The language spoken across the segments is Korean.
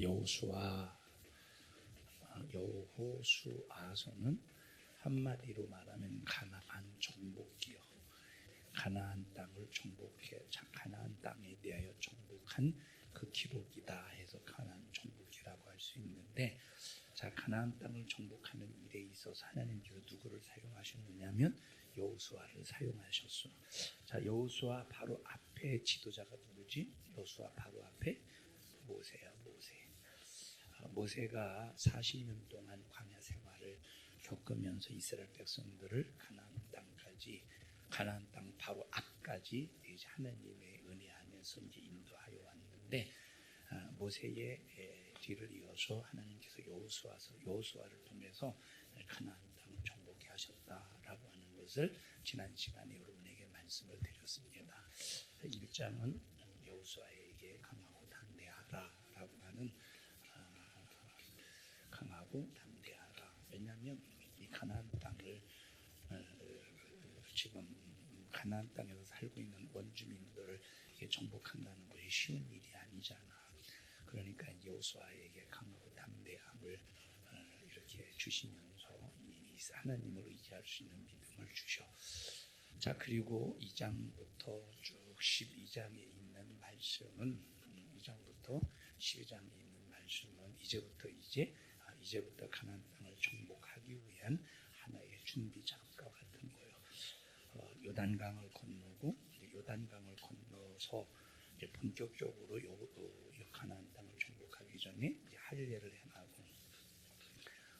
여호수아 어, 여호수아서는 한마디로 말하면 가나안 정복기요. 가나안 땅을 정복해 자, 가나안 땅에 대하여 정복한 그 기록이다 해서 가나안 정복기라고 할 수 있는데 자 가나안 땅을 정복하는 일에 있어서 하나님께서 누구를 사용하셨느냐면 여호수아를 사용하셨어. 자 여호수아 바로 앞에 지도자가 누구지? 여호수아 바로 앞에 모세야 모세. 아, 모세가 40년 동안 광야 생활을 겪으면서 이스라엘 백성들을 가나안 땅까지 가나안 땅 바로 앞까지 이제 하나님의 은혜 안에서 이제 인도하여 왔는데 아, 모세의 에, 뒤를 이어서 하나님께서 여호수아서 여호수아를 통해서 가나안 땅을 정복해 하셨다라고 하는 것을 지난 시간에 여러분에게 말씀을 드렸습니다. 1장은 여호수아에게 강하고 담대하라라고 하는 하고 담대하라. 왜냐하면 이 가나안 땅을 어, 지금 가나안 땅에서 살고 있는 원주민들을 정복한다는 것이 쉬운 일이 아니잖아. 그러니까 여호수아에게 강하고 담대함을 어, 이렇게 주시면서 이 하나님을 의지할 수 있는 믿음을 주셔. 자 그리고 2장부터 쭉 12장에 있는 말씀은 2장부터 12장에 있는 말씀은 이제부터 이제 아, 이제부터 가나안 땅을 정복하기 위한 하나의 준비 작업과 같은 거예요. 어, 요단강을 건너고 요단강을 건너서 이제 본격적으로 요, 어, 요 가나안 땅을 정복하기 전에 할례를 행하고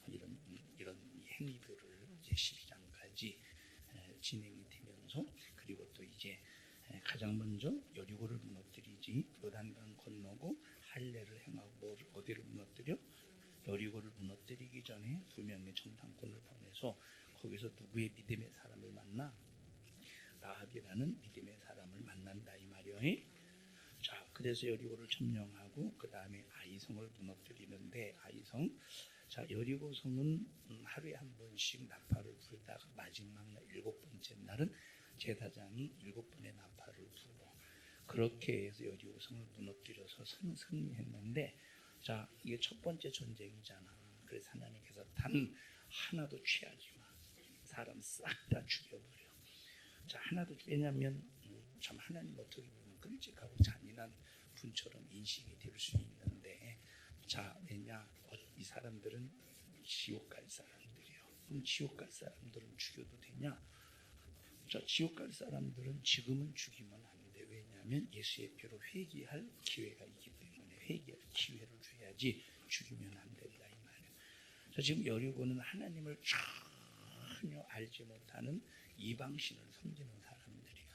이런 이런 행위들을 이제 12장까지 진행이 되면서 그리고 또 이제 에, 가장 먼저 여리고를 무너뜨리지 요단강 건너고 할례를 행하고 뭐를 어디를 무너뜨려 여리고를 무너뜨리기 전에 두 명의 정탐꾼을 보내서 거기서 누구의 믿음의 사람을 만나 라합이라는 믿음의 사람을 만난다 이 말이요. 자, 그래서 여리고를 점령하고 그 다음에 아이성을 무너뜨리는데 아이성, 자 여리고 성은 음, 하루에 한 번씩 나팔을 불다가 마지막 날 일곱 번째 날은 제사장이 일곱 번의 나팔을 불고 그렇게 해서 여리고 성을 무너뜨려서 선, 승리했는데 자 이게 첫 번째 전쟁이잖아. 그래서 하나님께서 단 하나도 취하지 마. 사람 싹 다 죽여버려. 자 하나도 왜냐하면 음, 참 하나님 어떻게 보면 끔찍하고 잔인한 분처럼 인식이 될 수 있는데 자 왜냐 어, 이 사람들은 지옥 갈 사람들이요. 그럼 지옥 갈 사람들은 죽여도 되냐? 자 지옥 갈 사람들은 지금은 죽이면 안 돼. 왜냐하면 예수의 피로 회개할 기회가 있기 때문에 회개할 기회를 줘야지 죽이면 안 된다. 자 지금 여리고는 하나님을 전혀 알지 못하는 이방신을 섬기는 사람들이야.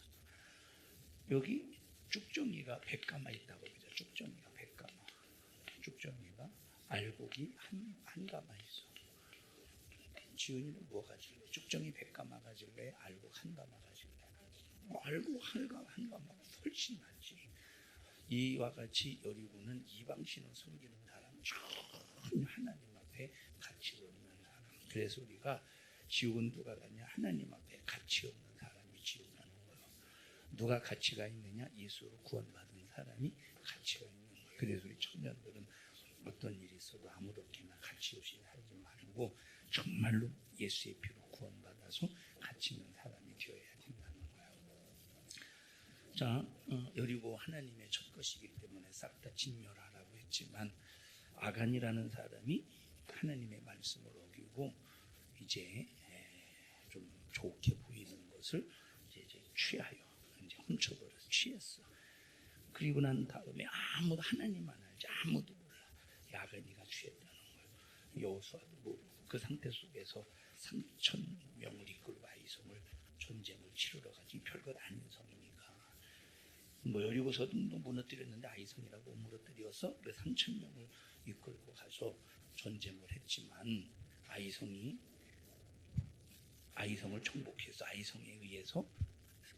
여기 쭉정이가 백가마 있다고 그러죠. 쭉정이가 백가마. 쭉정이가 알곡이 한, 한 가마 있어. 지훈이는 뭐 가질래? 쭉정이 백가마 가질래? 알곡 한 가마 가질래? 어, 알곡 한 가마, 한 가마가 훨씬 낫지. 이와 같이 여리고는 이방신을 섬기는 사람, 전혀 하나님 앞에 가치 없는 사람. 그래서 우리가 지옥은 누가 가냐? 하나님 앞에 가치 없는 사람이 지옥 가는 거예요. 누가 가치가 있느냐? 예수로 구원받은 사람이 가치가 있는 거예요. 그래서 우리 청년들은 어떤 일이 있어도 아무렇게나 가치 없이 살지 말고 정말로 예수의 피로 구원받아서 가치 있는 사람이 되어야 된다는 거예요. 자, 어, 여리고 하나님의 첫 것이기 때문에 싹 다 진멸하라고 했지만 아간이라는 사람이 하나님의 말씀을 어기고 이제 에, 좀 좋게 보이는 것을 이제, 취하여 이제 훔쳐버려서 취했어. 그리고 난 다음에 아무도 하나님만 알지 아무도 몰라. 야간이가 취했다는 거예요. 여호수아도 모르고 그 상태 속에서 3천 명을 이끌고 아이성을 전쟁을 치르러 가지 별것 아닌 성이니까 뭐 여리고서도 무너뜨렸는데 아이성이라고 무너뜨려서 그 3천 명을 이끌고 가서 전쟁을 했지만 아이성이 아이성을 정복해서 아이성에 의해서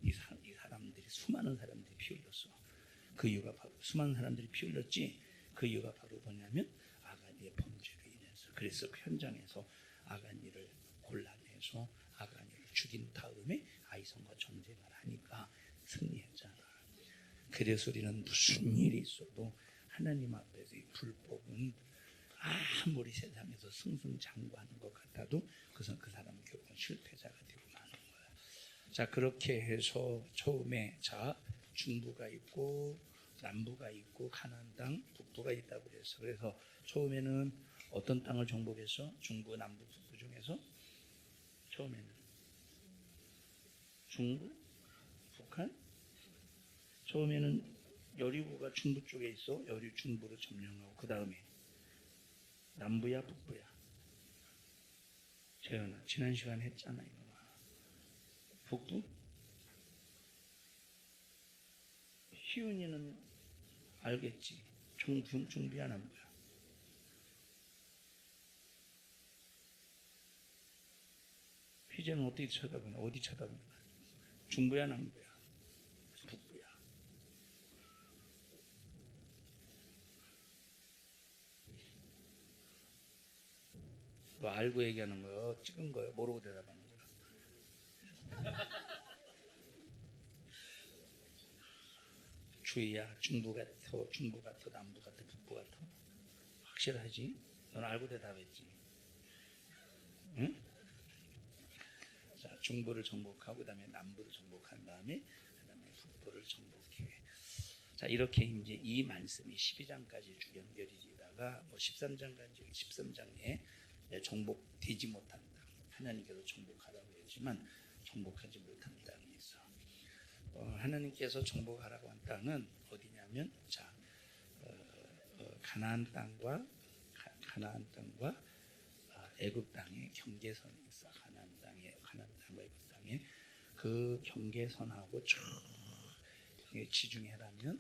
이, 사, 이 사람들이 수많은 사람들이 피 흘렸어. 그 이유가 바로 수많은 사람들이 피 흘렸지. 그 이유가 바로 뭐냐면 아가니의 범죄로 인해서. 그래서 그 현장에서 아가니를 골라내서 아가니를 죽인 다음에 아이성과 전쟁을 하니까 승리했잖아. 그래서 우리는 무슨 일이 있어도 하나님 앞에서 이 불법은 아무리 세상에서 승승장구하는 것 같아도 그것은 그 사람은 결국은 실패자가 되고 마는 거야. 자 그렇게 해서 처음에 자 중부가 있고 남부가 있고 가나안 땅 북부가 있다고 그랬어. 그래서 처음에는 어떤 땅을 정복했어? 중부, 남부, 북부 중에서 처음에는 중부, 북한. 처음에는 여리고가 중부 쪽에 있어. 여리 중부를 점령하고 그 다음에 남부야, 북부야. 재현아, 지난 시간 했잖아 이거. 북부? 희은이는 알겠지. 중, 중, 중부야, 남부야. 희재는 어떻게 쳐다보나? 어디 쳐다보나? 중부야, 남부야? 너 알고 얘기하는 거요? 찍은 거요? 모르고 대답하는 거야? 주희야, 중부 같아, 중부 같아, 남부 같아, 북부 같아? 확실하지? 넌 알고 대답했지? 응? 자, 중부를 정복하고 그다음에 남부를 정복한 다음에 그다음에 북부를 정복해. 자, 이렇게 이제 이 말씀이 12장까지 쭉 연결이 되다가 뭐 13장까지 13장에 정복되지 못한 땅, 하나님께서 정복하라고 했지만 정복하지 못한 있어. 어, 하나님께서 정복하라고 한 땅은 어디냐면 자, 어, 어, 가나안 땅과 가, 가나안 땅과 어, 애굽 땅의 경계선이 있어. 가나안 땅에 가나안 땅과 애굽 땅에 그 경계선하고 쭉 지중해라면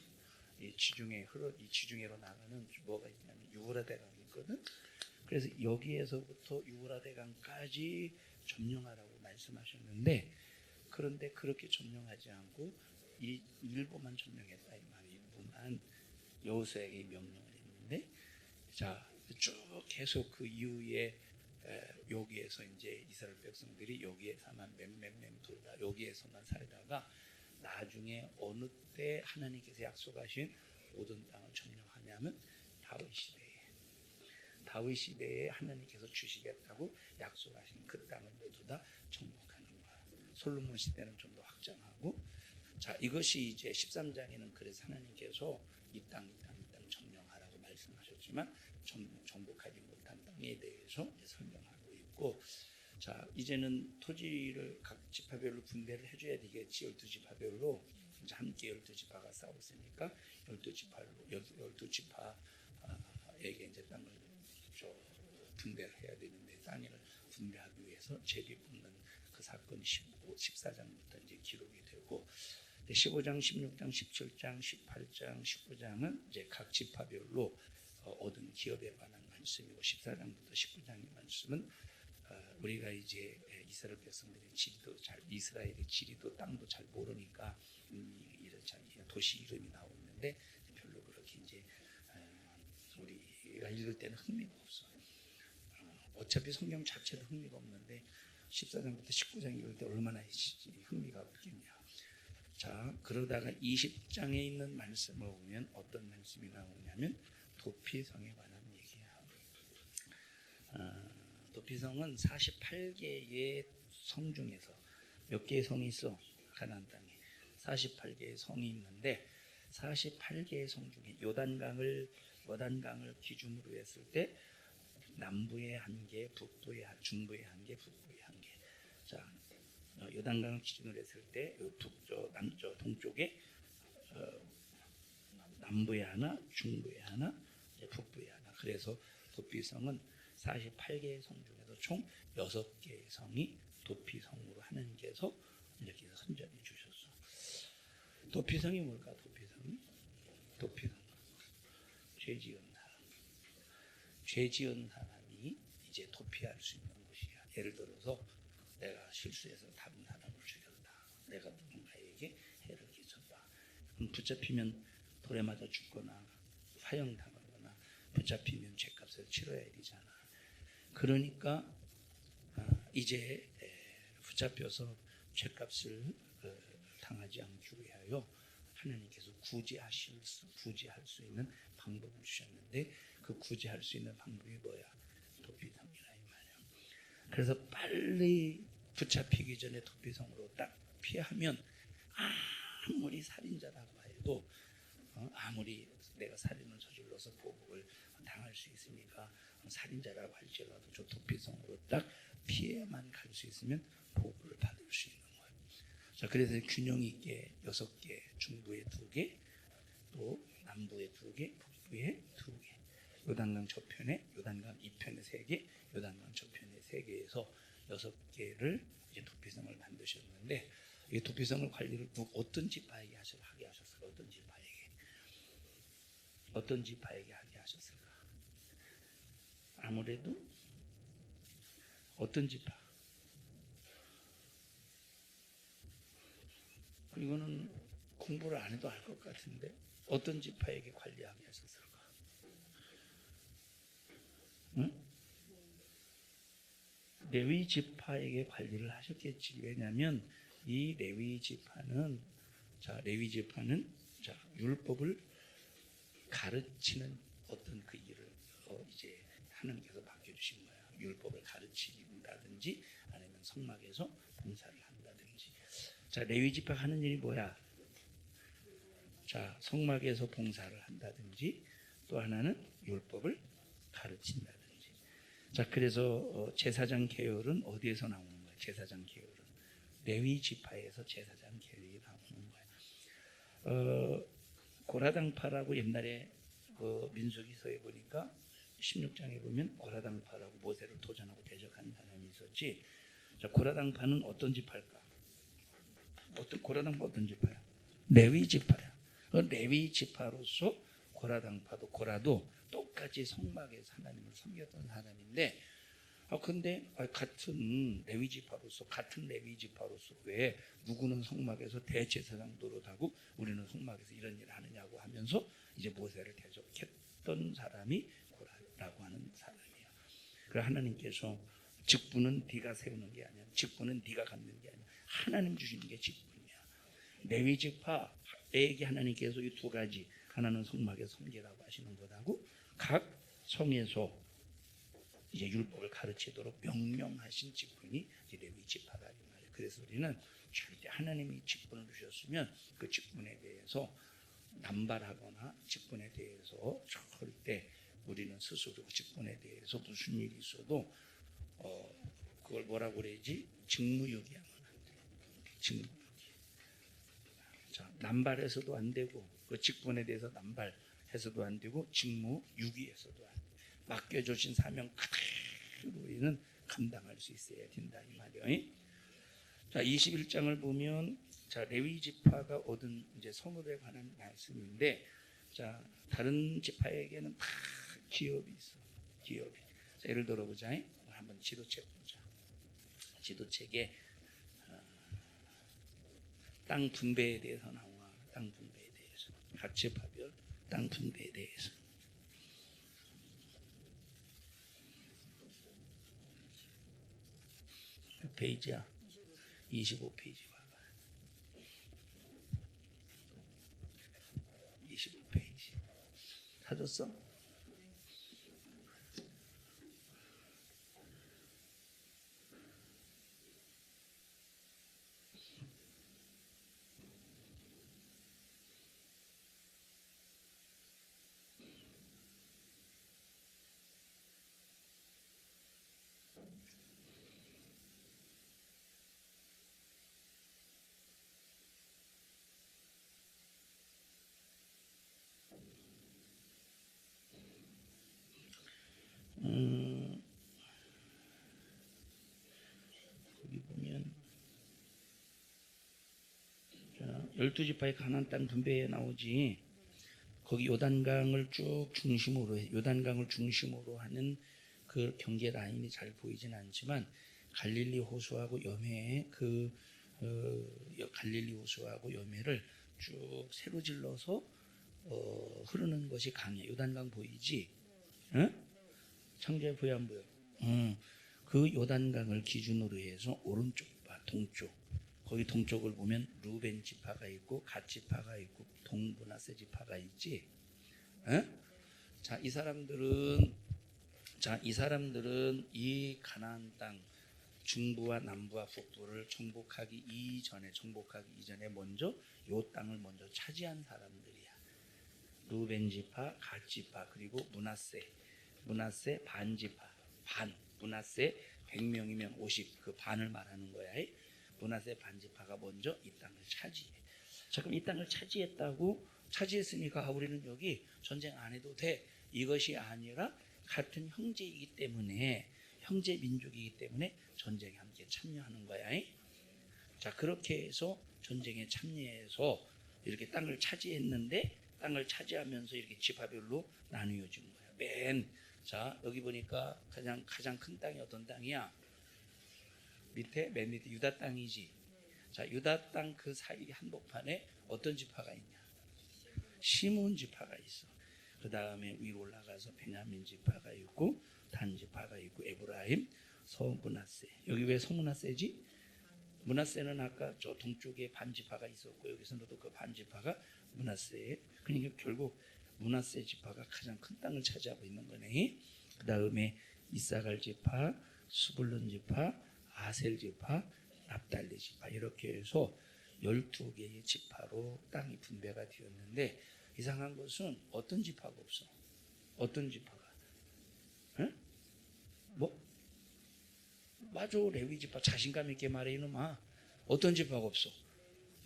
이 지중해 흐르 이 지중해로 나가는 뭐가 있냐면 유브라데강이 있거든. 그래서 여기에서부터 유브라데강까지 점령하라고 말씀하셨는데 그런데 그렇게 점령하지 않고 이 일부만 점령했다 이 말이. 일부만 여호수아에게 명령을 했는데 자쭉 계속 그 이후에 에, 여기에서 이제 이스라엘 백성들이 여기에서만 맴맴맴 돌다 여기에서만 살다가 나중에 어느 때 하나님께서 약속하신 모든 땅을 점령하냐면 다윗 시대에 다윗 시대에 하나님께서 주시겠다고 약속하신 그 땅을 모두 다 정복하는 거야. 솔로몬 시대는 좀 더 확장하고. 자 이것이 이제 13장에는 그래서 하나님께서 이 땅 이 땅 이 땅 점령하라고 말씀하셨지만 정, 정복하지 못한 땅에 대해서 설명하고 있고. 자 이제는 토지를 각 지파별로 분배를 해줘야 되겠지. 열두 지파별로. 이제 함께 열두 지파가 싸웠으니까 열두 지파로 열두 지파에게 이제 땅을 저 분배를 해야 되는데 땅을 분배하기 위해서 제비 뽑는 그 사건이 15, 14장부터 이제 기록이 되고 15장, 16장, 17장, 18장, 19장은 이제 각 지파별로 어, 얻은 기업에 관한 말씀이고 14장부터 19장의 말씀은 어, 우리가 이제 이스라엘 백성들의 지리도 잘 이스라엘의 지리도 땅도 잘 모르니까 음, 이런 참 도시 이름이 나오는데 별로 그렇게 이제 어, 우리가 읽을 때는 흥미가 없어. 어, 어차피 성경 자체도 흥미가 없는데 14장부터 19장 읽을 때 얼마나 흥미가 없겠냐. 자, 그러다가 20장에 있는 말씀을 보면 어떤 말씀이 나오냐면 도피성에 관한 얘기야. 어, 도피성은 48개의 성 중에서 몇 개의 성이 있어? 가나안 땅에 48개의 성이 있는데 48개의 성 중에 요단강을 요단강을 기준으로 했을 때 남부에 한 개, 북부에 한, 중부에 한 개, 북부에 한 개. 자, 어, 요단강을 기준으로 했을 때 북쪽, 남쪽, 동쪽에 어, 남부에 하나, 중부에 하나, 북부에 하나. 그래서 도피성은 48개의 성 중에서 총 6개의 성이 도피성으로 하나님께서 이렇게 선정해 주셨어. 도피성이 뭘까? 도피성이 도피성 죄 지은. 죄 지은 사람이 이제 도피할 수 있는 곳이야. 예를 들어서 내가 실수해서 다른 사람을 죽였다. 내가 누군가에게 해를 끼쳤다. 그럼 붙잡히면 돌에 맞아 죽거나 화형당하거나 붙잡히면 죄값을 치러야 되잖아. 그러니까 아, 이제 붙잡혀서 죄값을 어, 당하지 않기 위하여 하나님께서 구제하실 수, 구제할 수 있는 방법을 주셨는데 그 구제할 수 있는 방법이 뭐야? 도피성이라 이 말이야. 그래서 빨리 붙잡히기 전에 도피성으로 딱 피하면 아무리 살인자라고 해도 어, 아무리 내가 살인을 저질러서 보복을 당할 수 있으니까 살인자라고 할지라도 저 도피성으로 딱 피해만 갈 수 있으면 보복을 받을 수 있는. 자, 그래서 균형 있게 여섯 개, 중부에 두 개, 또 남부에 두 개, 북부에 두 개. 요단강 저편에 요단강 이편에 세 개, 요단강 저편에 세 개에서 여섯 개를 이제 도피성을 만드셨는데 이 도피성을 관리를 누 어떤 지파에게 하셔 하게 하셨을까? 어떤 지파에게? 어떤 지파에게 하게 하셨을까? 아무래도 어떤 지파? 이거는 공부를 안 해도 알 것 같은데 어떤 지파에게 관리하게 하셨을까? 응? 레위 지파에게 관리를 하셨겠지. 왜냐하면 이 레위 지파는 자 레위 지파는 자 율법을 가르치는 어떤 그 일을 어, 이제 하나님께서 맡겨주신 거야. 율법을 가르친다든지 아니면 성막에서 봉사를. 자 레위 지파가 하는 일이 뭐야? 자 성막에서 봉사를 한다든지 또 하나는 율법을 가르친다든지. 자 그래서 어, 제사장 계열은 어디에서 나오는 거야? 제사장 계열은 레위 지파에서 제사장 계열이 나오는 거야. 어, 고라당파라고 옛날에 그 민수기서에 보니까 16장에 보면 고라당파라고 모세를 도전하고 대적한 사람이 있었지. 자 고라당파는 어떤 지파일까? 어떤 고라당파 어떤 지파야? 레위 지파야. 그 레위 지파로서 고라당파도 고라도 똑같이 성막에서 하나님을 섬겼던 사람인데 아 근데 아, 같은 레위 지파로서 같은 레위 지파로서 왜 누구는 성막에서 대제사장 노릇하고 우리는 성막에서 이런 일을 하느냐고 하면서 이제 모세를 대적했던 사람이 고라라고 하는 사람이야. 그 하나님께서 직분은 네가 세우는 게 아니야. 직분은 네가 갖는 게 아니야. 하나님 주시는 게 직분이야. 레위 지파에게 하나님께서 이 두 가지 하나는 성막의 성계라고 하시는 것하고 각 성에서 이제 율법을 가르치도록 명령하신 직분이 레위 지파다 이 말이에요. 그래서 우리는 절대 하나님이 직분을 주셨으면 그 직분에 대해서 남발하거나 직분에 대해서 절대 우리는 스스로 직분에 대해서 무슨 일이 있어도 어 그걸 뭐라고 그래야지 직무유기하면. 직무유기. 자 남발해서도 안 되고 그 직분에 대해서 남발해서도 안 되고 직무유기해서도 안 돼. 맡겨주신 사명 그대로 우리는 감당할 수 있어야 된다 이 말이에요. 자 21장을 보면 자 레위 지파가 얻은 이제 선물에 관한 말씀인데 자 다른 지파에게는 다 기업이 있어 기업이. 자, 예를 들어 보자. 한번 지도책 보자. 지도책에 어, 땅 분배에 대해서 나와. 땅 분배에 대해서 각 지파별 땅 분배에 대해서. 몇 페이지야? 25페이지 봐봐. 25페이지. 찾았어? 음, 거기 보면 자, 열두 지파의 가나안 땅 분배에 나오지. 거기 요단강을 쭉 중심으로 해. 요단강을 중심으로 하는 그 경계 라인이 잘 보이진 않지만 갈릴리 호수하고 여매의 그 어, 갈릴리 호수하고 여매를 쭉 세로 질러서 어, 흐르는 것이 강해. 요단강 보이지? 응? 창조의 보여 안 보여? 음, 그 요단강을 기준으로 해서 오른쪽 봐, 동쪽. 거기 동쪽을 보면 루벤 지파가 있고 갓 지파가 있고 동브나세 지파가 있지. 에? 자, 이 사람들은 자, 이 사람들은 이 가나안 땅 중부와 남부와 북부를 정복하기 이전에 정복하기 이전에 먼저 요 땅을 먼저 차지한 사람들이야. 루벤 지파, 갓 지파 그리고 문하세 문하세 반 지파 반 문하세 100명이면 50 그 반을 말하는 거야. 문하세 반 지파가 먼저 이 땅을 차지해. 자 그럼 이 땅을 차지했다고 차지했으니까 아, 우리는 여기 전쟁 안 해도 돼. 이것이 아니라 같은 형제이기 때문에 형제 민족이기 때문에 전쟁에 함께 참여하는 거야. 자 그렇게 해서 전쟁에 참여해서 이렇게 땅을 차지했는데 땅을 차지하면서 이렇게 지파별로 나누어진 거야. 맨 자 여기 보니까 가장 가장 큰 땅이 어떤 땅이야? 밑에 맨 밑에 유다 땅이지. 자 유다 땅 그 사이 한복판에 어떤 지파가 있냐? 시몬 지파가 있어. 그 다음에 위로 올라가서 베냐민 지파가 있고 단 지파가 있고 에브라임, 서문하세. 여기 왜 서문하세지? 문하세는 아까 저 동쪽에 반 지파가 있었고 여기서도 그 반 지파가 문하세. 그러니까 결국 문하세 지파가 가장 큰 땅을 차지하고 있는 거네. 그 다음에 이사갈 지파, 수불론 지파, 아셀 지파, 납달리 지파 이렇게 해서 12개의 지파로 땅이 분배가 되었는데 이상한 것은 어떤 지파가 없어. 어떤 지파가? 응? 뭐? 맞아 레위 지파 자신감 있게 말해 이놈아. 어떤 지파가 없어?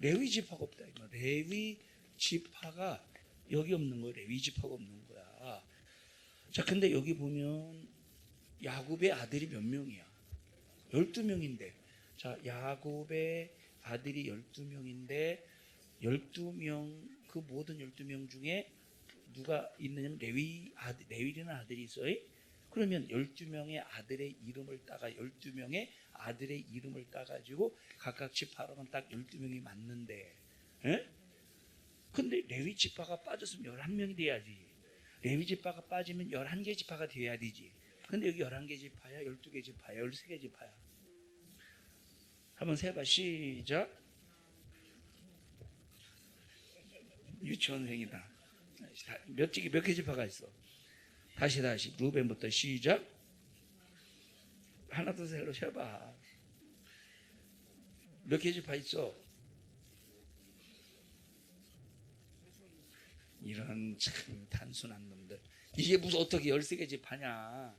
레위 지파가 없다. 레위 지파가 여기 없는 거야. 레위 지파가 없는 거야. 자, 근데 여기 보면 야곱의 아들이 몇 명이야? 12명인데. 자, 야곱의 아들이 12명인데 12명 그 모든 12명 중에 누가 있느냐면 레위 아들 레위라는 아들이 있어요. 그러면 12명의 아들의 이름을 따가 12명의 아들의 이름을 따 가지고 각각 지파로만 딱 12명이 맞는데. 예? 근데 레위 지파가 빠졌으면 11명이 돼야지. 레위 지파가 빠지면 11개 지파가 돼야 되지. 근데 여기 11개 지파야, 12개 지파야, 13개 지파야. 한번 세봐. 시작. 유치원생이다. 몇 개, 몇개 지파가 있어? 다시 다시 루벤부터 시작. 하나 둘 셋으로 세봐. 몇 개 지파 있어? 이런 참 단순한 놈들. 이게 무슨 어떻게 13개 지파냐?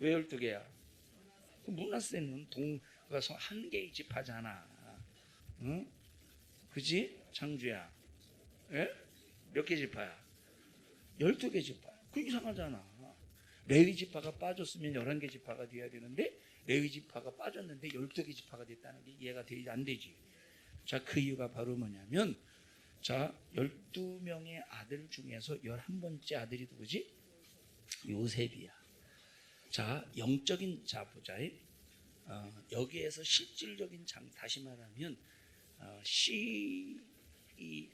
왜 12개야? 그 문화세는 동가 한 개의 지파잖아. 응? 그지? 창주야. 예? 몇개 지파야? 12개 지파. 그 이상하잖아. 레위 지파가 빠졌으면 11개 지파가 돼야 되는데 레위 지파가 빠졌는데 12개 지파가 됐다는 게 이해가 되지 안 되지. 자, 그 이유가 바로 뭐냐면 자, 12명의 아들 중에서 11번째 아들이 누구지? 요셉이야. 자, 영적인 자 보자. 어, 여기에서 실질적인 장 다시 말하면 어,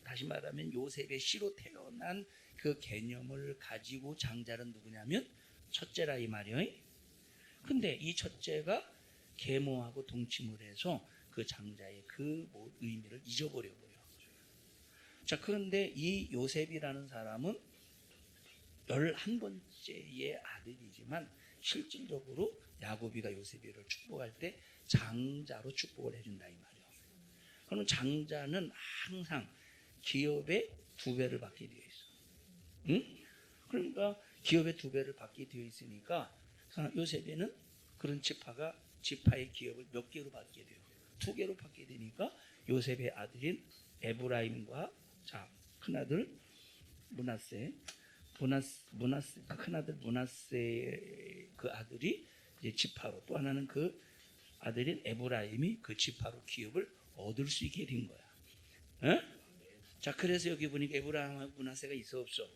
다시 말하면 요셉의 시로 태어난 그 개념을 가지고 장자는 누구냐면 첫째라 이 말이에요. 근데 이 첫째가 계모하고 동침을 해서 그 장자의 그 뭐 의미를 잊어버려 버려. 자, 그런데 이 요셉이라는 사람은 11번째의 아들이지만 실질적으로 야곱이가 요셉이를 축복할 때 장자로 축복을 해준다 이 말이에요. 그러면 장자는 항상 기업의 두 배를 받게 되어 있어. 응? 그러니까 기업의 두 배를 받게 되어 있으니까 요셉에는 그런 지파가 지파의 기업을 몇 개로 받게 돼요. 두 개로 받게 되니까 요셉의 아들인 에브라임과 자 큰아들 문하세 문하세 문하세 큰아들 문하세 그 아들이 이제 지파로 또 하나는 그 아들인 에브라임이 그 지파로 기업을 얻을 수 있게 된 거야. 에? 자 그래서 여기 보니까 에브라임하고 문하세가 있어 없어?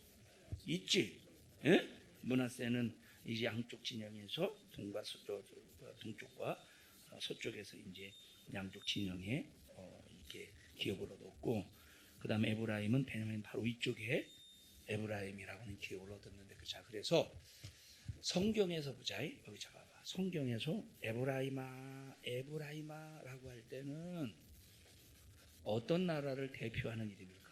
있지. 에? 문하세는 이제 양쪽 진영에서 동과 서쪽, 동쪽과 어, 서쪽에서 이제 양쪽 진영에 어, 이렇게 기업을 얻었고, 그 다음에 에브라임은 베냐민 바로 위쪽에 에브라임이라고 하는 기업을 얻었는데, 그자 그래서 성경에서 보자. 여기 잡아봐. 성경에서 에브라이마, 에브라이마라고 할 때는 어떤 나라를 대표하는 이름일까?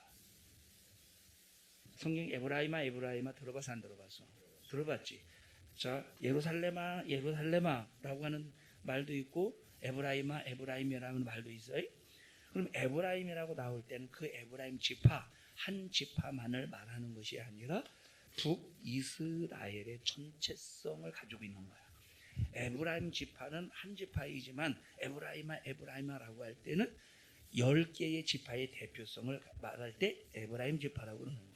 성경 에브라이마, 에브라이마 들어봐서 안 들어봤어? 들어봤지? 자, 예루살렘아, 예루살렘아라고 하는 말도 있고 에브라임아, 에브라임이라는 말도 있어요. 그럼 에브라임이라고 나올 때는 그 에브라임 지파 한 지파만을 말하는 것이 아니라 북이스라엘의 전체성을 가지고 있는 거야. 에브라임 지파는 한 지파이지만 에브라임아, 에브라임아라고 할 때는 열 개의 지파의 대표성을 말할 때 에브라임 지파라고 그러는 거야.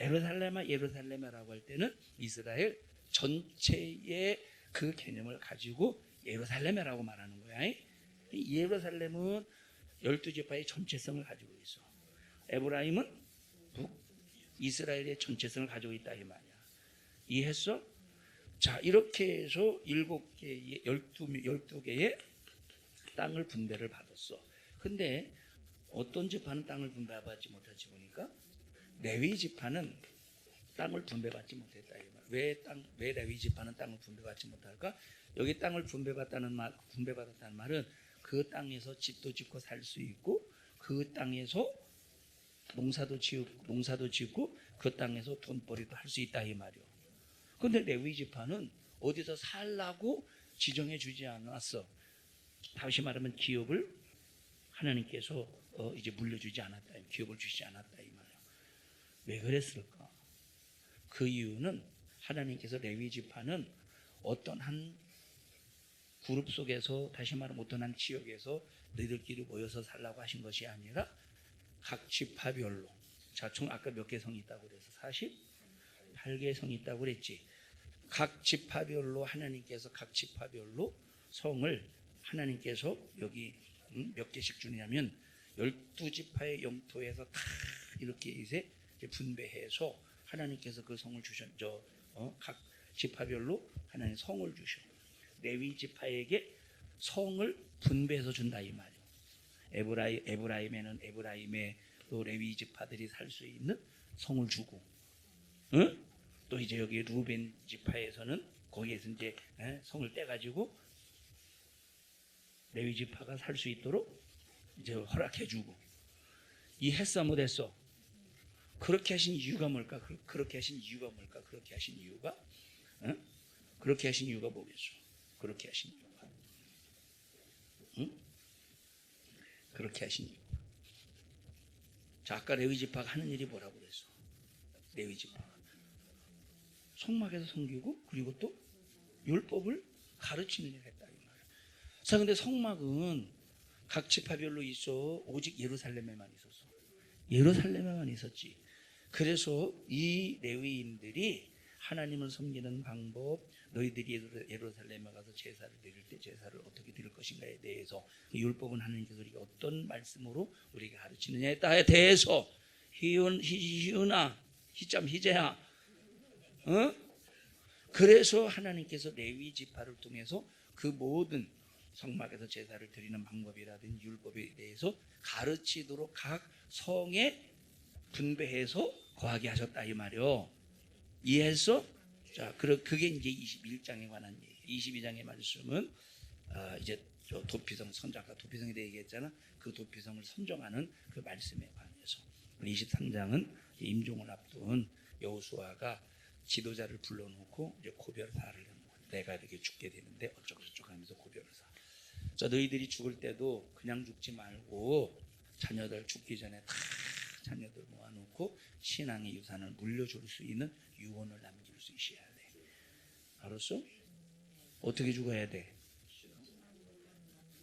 예루살렘아, 예루살렘아라고 할 때는 이스라엘 전체의 그 개념을 가지고 예루살렘이라고 말하는 거야. 이 예루살렘은 열두 지파의 전체성을 가지고 있어. 에브라임은 북 이스라엘의 전체성을 가지고 있다 이 말이야. 이해했어? 자 이렇게 해서 일곱 개의 열두 열두 개의 땅을 분배를 받았어. 근데 어떤 지파는 땅을 분배받지 못하지 보니까 레위 지파는 땅을 분배받지 못했다 이 말. 왜땅 왜 레위 지파는 땅을 분배받지 못할까? 여기 땅을 분배받다는 말 분배받았다는 말은 그 땅에서 집도 짓고 살 수 있고 그 땅에서 농사도 지고 농사도 짓고 그 땅에서 돈벌이도 할 수 있다 이 말이요. 근데 레위 지파는 어디서 살라고 지정해 주지 않았어. 다시 말하면 기업을 하나님께서 어, 이제 물려주지 않았다. 기업을 주시지 않았다 이 말이야. 왜 그랬을까? 그 이유는 하나님께서 레위 지파는 어떤 한 그룹 속에서 다시 말하면 어떤 한 지역에서 너희들끼리 모여서 살라고 하신 것이 아니라 각 지파별로 자, 총 아까 몇 개 성이 있다고 그래서 48개 성이 있다고 그랬지. 각 지파별로 하나님께서 각 지파별로 성을 하나님께서 여기 음, 몇 개씩 주냐면 열두 지파의 영토에서 다 이렇게 이제 분배해서 하나님께서 그 성을 주셨죠. 어? 각 지파별로 하나님 성을 주셔. 레위 지파에게 성을 분배해서 준다 이 말이 에브라임 에브라임에는 에브라임의 또 레위 지파들이 살 수 있는 성을 주고, 응? 또 이제 여기 루벤 지파에서는 거기에서 이제 에? 성을 떼 가지고 레위 지파가 살 수 있도록 이제 허락해 주고 이 했어 못했어? 그렇게 하신 이유가 뭘까? 그- 그렇게 하신 이유가 뭘까? 그렇게 하신 이유가 응? 그렇게 하신 이유가 뭐겠어? 그렇게 하신 이유가 응? 그렇게 이유. 자, 아까 레위 지파가 하는 일이 뭐라고 그랬어? 레위 지파가 성막에서 섬기고 그리고 또 율법을 가르치는 일을 했다 이 말이야. 자, 근데 성막은 각 지파별로 있어 오직 예루살렘에만 있었어. 예루살렘에만 있었지. 그래서 이 레위인들이 하나님을 섬기는 방법, 너희들이 예루- 예루살렘에 가서 제사를 드릴 때 제사를 어떻게 드릴 것인가에 대해서 그 율법은 하나님께서 우리가 어떤 말씀으로 우리가 가르치느냐에 따라 대해서 희은 희- 희은아 희점 희재야 어? 그래서 하나님께서 레위 지파를 통해서 그 모든 성막에서 제사를 드리는 방법이라든지 율법에 대해서 가르치도록 각 성에 분배해서 거하게 하셨다 이 말이요. 이해했어? 자, 그게 이제 21장에 관한 얘기. 22장의 말씀은 아, 이제 저 도피성 선장 아까 도피성에 대해 얘기했잖아. 그 도피성을 선정하는 그 말씀에 관해서. 23장은 임종을 앞둔 여호수아가 지도자를 불러놓고 이제 고별사를 하는 거야. 내가 이렇게 죽게 되는데 어쩌고 저쩌고 하면서 고별사. 자, 너희들이 죽을 때도 그냥 죽지 말고 자녀들 죽기 전에 다 자녀들 모아놓고 신앙의 유산을 물려줄 수 있는 유언을 남길 수 있어야 돼. 알았어? 어떻게 죽어야 돼?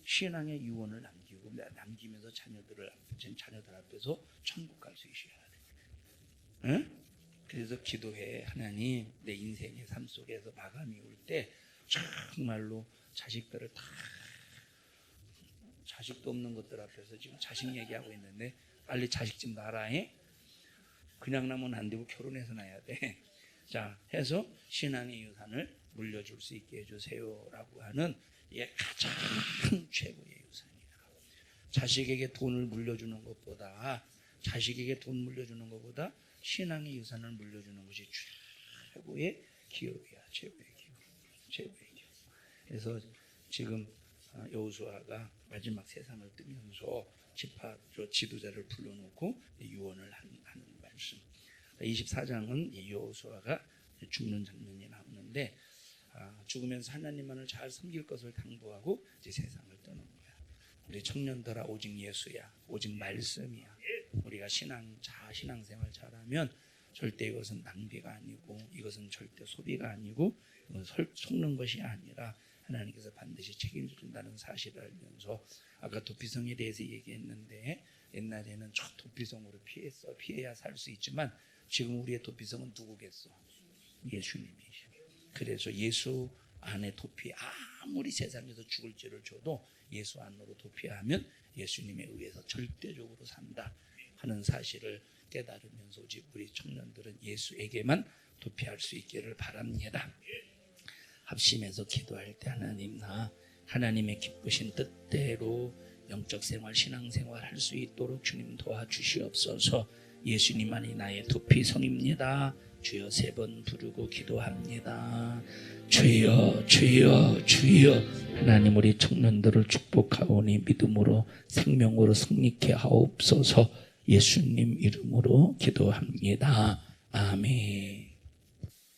신앙의 유언을 남기고 남기면서 자녀들을 앞- 자녀들 앞에서 천국 갈 수 있어야 돼. 응? 그래서 기도해 하나님 내 인생의 삶 속에서 마감이 올 때 정말로 자식들을 다 자식도 없는 것들 앞에서 지금 자식 얘기하고 있는데 빨리 자식 좀 낳아라 해? 그냥 나면 안 되고 결혼해서 낳아야 돼. 자 해서 신앙의 유산을 물려줄 수 있게 해주세요라고 하는 이게 가장 최고의 유산이야. 자식에게 돈을 물려주는 것보다 자식에게 돈 물려주는 것보다 신앙의 유산을 물려주는 것이 최고의 기업이야 최고의 기업 최고의 기업 그래서 지금 어, 여호수아가 마지막 세상을 뜨면서 저 지도자를 불러놓고 유언을 한- 하는 말씀 24장은 여호수아가 죽는 장면이 나오는데 아, 죽으면서 하나님만을 잘 섬길 것을 당부하고 이제 세상을 떠는 거야. 우리 청년들아 오직 예수야, 오직 말씀이야. 우리가 신앙 자 신앙생활 잘하면 절대 이것은 낭비가 아니고 이것은 절대 소비가 아니고 속는 것이 아니라 하나님께서 반드시 책임진다는 사실을 알면서 아까 도피성에 대해서 얘기했는데 옛날에는 저 도피성으로 피했어 피해야 살 수 있지만 지금 우리의 도피성은 누구겠어? 예수님이셔. 그래서 예수 안에 도피 아무리 세상에서 죽을 죄를 줘도 예수 안으로 도피하면 예수님에 의해서 절대적으로 산다 하는 사실을 깨달으면서 우리 청년들은 예수에게만 도피할 수 있기를 바랍니다. 합심해서 기도할 때 하나님 나 하나님의 기쁘신 뜻대로 영적 생활, 신앙 생활 할 수 있도록 주님 도와주시옵소서. 예수님만이 나의 도피성입니다. 주여 세 번 부르고 기도합니다. 주여, 주여, 주여. 하나님 우리 청년들을 축복하오니 믿음으로 생명으로 승리케 하옵소서. 예수님 이름으로 기도합니다. 아멘.